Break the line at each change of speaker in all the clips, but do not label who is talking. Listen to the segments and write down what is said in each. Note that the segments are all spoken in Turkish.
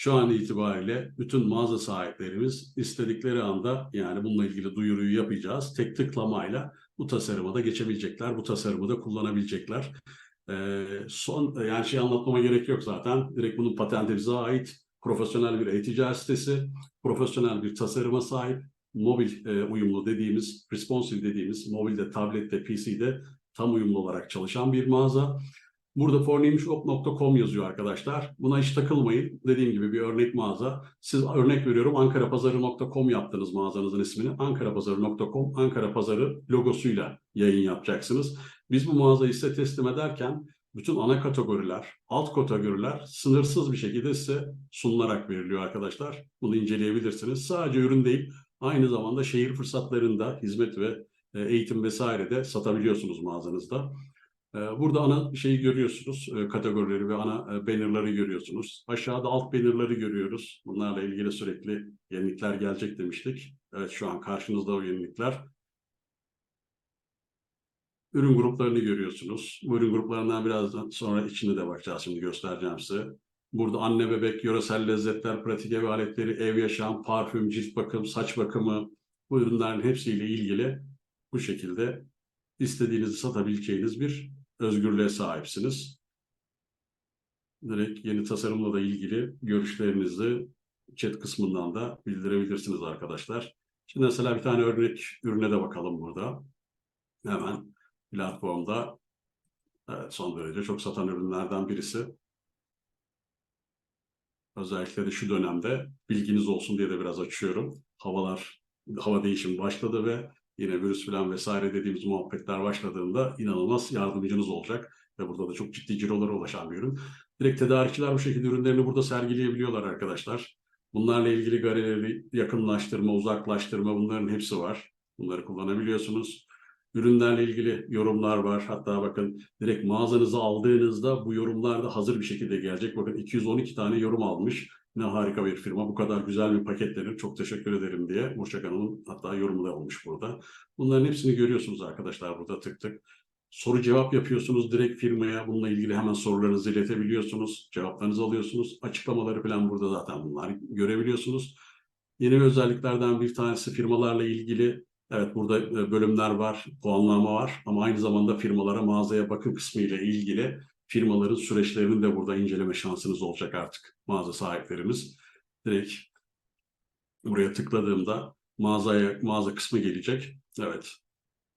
Şu an itibariyle bütün mağaza sahiplerimiz istedikleri anda yani bununla ilgili duyuruyu yapacağız. Tek tıklamayla bu tasarıma da geçebilecekler, bu tasarımı da kullanabilecekler. Ee, son yani şey anlatmama gerek yok zaten. Direkt bunun patenti bize ait. Profesyonel bir e-ticaret sitesi, profesyonel bir tasarıma sahip, mobil e, uyumlu dediğimiz, responsive dediğimiz, mobilde, tablette, PC'de tam uyumlu olarak çalışan bir mağaza. Burada fornimshop.com yazıyor arkadaşlar. Buna hiç takılmayın. Dediğim gibi bir örnek mağaza. Siz örnek veriyorum ankarapazarı.com yaptınız mağazanızın ismini. ankarapazarı.com, Ankara Pazarı logosuyla yayın yapacaksınız. Biz bu mağazayı size teslim ederken bütün ana kategoriler, alt kategoriler sınırsız bir şekilde size sunularak veriliyor arkadaşlar. Bunu inceleyebilirsiniz. Sadece ürün değil, aynı zamanda şehir fırsatlarında hizmet ve e, eğitim vesaire de satabiliyorsunuz mağazanızda. E, Burada ana şeyi görüyorsunuz, e, kategorileri ve ana e, bannerları görüyorsunuz. Aşağıda alt bannerları görüyoruz. Bunlarla ilgili sürekli yenilikler gelecek demiştik. Evet şu an karşınızda o yenilikler. Ürün gruplarını görüyorsunuz. Bu ürün gruplarından birazdan sonra içinde de bakacağız. Şimdi göstereceğim size. Burada anne bebek, yöresel lezzetler, pratik ev aletleri, ev yaşam, parfüm, cilt bakım, saç bakımı bu ürünlerin hepsiyle ilgili bu şekilde istediğinizi satabileceğiniz bir özgürlüğe sahipsiniz. Direkt yeni tasarımla da ilgili görüşlerinizi chat kısmından da bildirebilirsiniz arkadaşlar. Şimdi mesela bir tane örnek ürüne de bakalım burada. Hemen platformda evet, son derece çok satan ürünlerden birisi. Özellikle de şu dönemde bilginiz olsun diye de biraz açıyorum. Havalar, hava değişimi başladı ve yine virüs falan vesaire dediğimiz muhabbetler başladığında inanılmaz yardımcınız olacak. Ve burada da çok ciddi cirolara ulaşan bir ürün. Direkt tedarikçiler bu şekilde ürünlerini burada sergileyebiliyorlar arkadaşlar. Bunlarla ilgili galerileri yakınlaştırma, uzaklaştırma bunların hepsi var. Bunları kullanabiliyorsunuz. Ürünlerle ilgili yorumlar var. Hatta bakın direkt mağazanızı aldığınızda bu yorumlar da hazır bir şekilde gelecek. Bakın 212 tane yorum almış. Ne harika bir firma. Bu kadar güzel bir paketlenir. Çok teşekkür ederim diye Burçak Hanım'ın hatta yorumu da olmuş burada. Bunların hepsini görüyorsunuz arkadaşlar burada tık tık. Soru cevap yapıyorsunuz direkt firmaya. Bununla ilgili hemen sorularınızı iletebiliyorsunuz. Cevaplarınızı alıyorsunuz. Açıklamaları falan burada zaten bunlar görebiliyorsunuz. Yeni özelliklerden bir tanesi firmalarla ilgili Evet burada e, bölümler var, puanlama var ama aynı zamanda firmalara mağazaya bakım kısmı ile ilgili firmaların süreçlerini de burada inceleme şansınız olacak artık mağaza sahiplerimiz. Direkt buraya tıkladığımda mağazaya mağaza kısmı gelecek. Evet.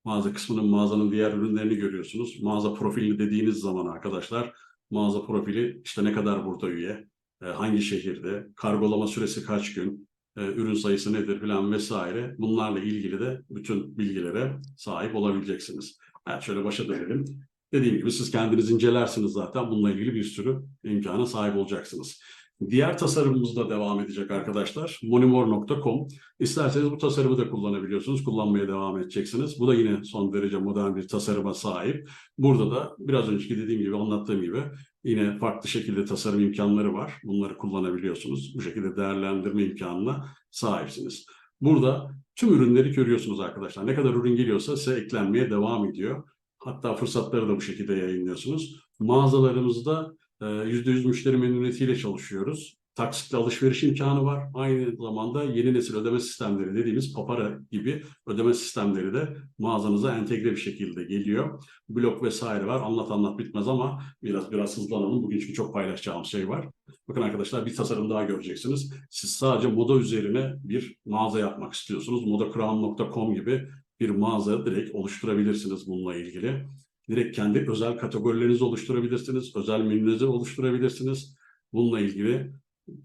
Mağaza kısmının mağazanın diğer ürünlerini görüyorsunuz. Mağaza profili dediğiniz zaman arkadaşlar mağaza profili işte ne kadar burada üye, e, hangi şehirde, kargolama süresi kaç gün, e, ürün sayısı nedir filan vesaire bunlarla ilgili de bütün bilgilere sahip olabileceksiniz. Evet, şöyle başa dönelim. Dediğim gibi siz kendiniz incelersiniz zaten bununla ilgili bir sürü imkana sahip olacaksınız. Diğer tasarımımız da devam edecek arkadaşlar. monimor.com. İsterseniz bu tasarımı da kullanabiliyorsunuz. Kullanmaya devam edeceksiniz. Bu da yine son derece modern bir tasarıma sahip. Burada da biraz önceki dediğim gibi anlattığım gibi yine farklı şekilde tasarım imkanları var. Bunları kullanabiliyorsunuz. Bu şekilde değerlendirme imkanına sahipsiniz. Burada tüm ürünleri görüyorsunuz arkadaşlar. Ne kadar ürün geliyorsa size eklenmeye devam ediyor. Hatta fırsatları da bu şekilde yayınlıyorsunuz. Mağazalarımızda %100 müşteri memnuniyetiyle çalışıyoruz. Taksitli alışveriş imkanı var. Aynı zamanda yeni nesil ödeme sistemleri dediğimiz Papara gibi ödeme sistemleri de mağazanıza entegre bir şekilde geliyor. Blok vesaire var. Anlat anlat bitmez ama biraz biraz hızlanalım. Bugün çünkü çok paylaşacağım şey var. Bakın arkadaşlar bir tasarım daha göreceksiniz. Siz sadece moda üzerine bir mağaza yapmak istiyorsunuz. modacrown.com gibi bir mağaza direkt oluşturabilirsiniz bununla ilgili. Direkt kendi özel kategorilerinizi oluşturabilirsiniz. Özel menülerinizi oluşturabilirsiniz. Bununla ilgili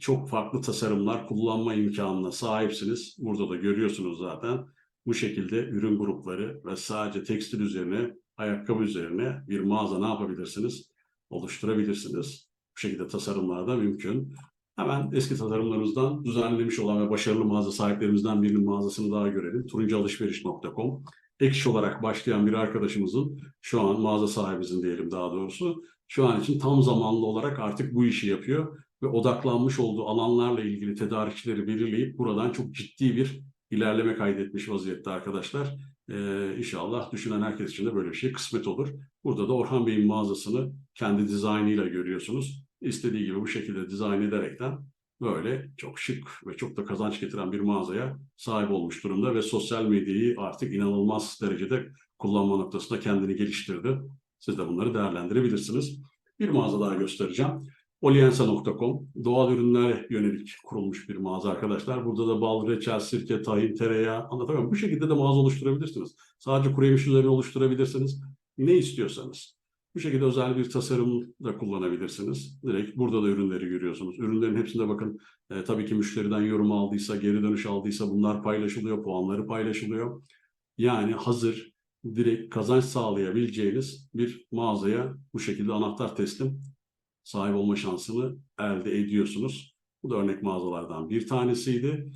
çok farklı tasarımlar kullanma imkanına sahipsiniz. Burada da görüyorsunuz zaten. Bu şekilde ürün grupları ve sadece tekstil üzerine, ayakkabı üzerine bir mağaza ne yapabilirsiniz? Oluşturabilirsiniz. Bu şekilde tasarımlar da mümkün. Hemen eski tasarımlarımızdan düzenlemiş olan ve başarılı mağaza sahiplerimizden birinin mağazasını daha görelim. turuncualışveriş.com ek iş olarak başlayan bir arkadaşımızın şu an mağaza sahibimizin diyelim daha doğrusu şu an için tam zamanlı olarak artık bu işi yapıyor ve odaklanmış olduğu alanlarla ilgili tedarikçileri belirleyip buradan çok ciddi bir ilerleme kaydetmiş vaziyette arkadaşlar. Ee, inşallah düşünen herkes için de böyle bir şey kısmet olur. Burada da Orhan Bey'in mağazasını kendi dizaynıyla görüyorsunuz. İstediği gibi bu şekilde dizayn ederekten böyle çok şık ve çok da kazanç getiren bir mağazaya sahip olmuş durumda ve sosyal medyayı artık inanılmaz derecede kullanma noktasında kendini geliştirdi. Siz de bunları değerlendirebilirsiniz. Bir mağaza daha göstereceğim. Oliensa.com doğal ürünlere yönelik kurulmuş bir mağaza arkadaşlar. Burada da bal, reçel, sirke, tahin, tereyağı anlatamıyorum. Bu şekilde de mağaza oluşturabilirsiniz. Sadece kuru yemiş üzerine oluşturabilirsiniz. Ne istiyorsanız. Bu şekilde özel bir tasarım da kullanabilirsiniz. Direkt burada da ürünleri görüyorsunuz. Ürünlerin hepsinde bakın e, tabii ki müşteriden yorum aldıysa, geri dönüş aldıysa bunlar paylaşılıyor, puanları paylaşılıyor. Yani hazır, direkt kazanç sağlayabileceğiniz bir mağazaya bu şekilde anahtar teslim sahip olma şansını elde ediyorsunuz. Bu da örnek mağazalardan bir tanesiydi.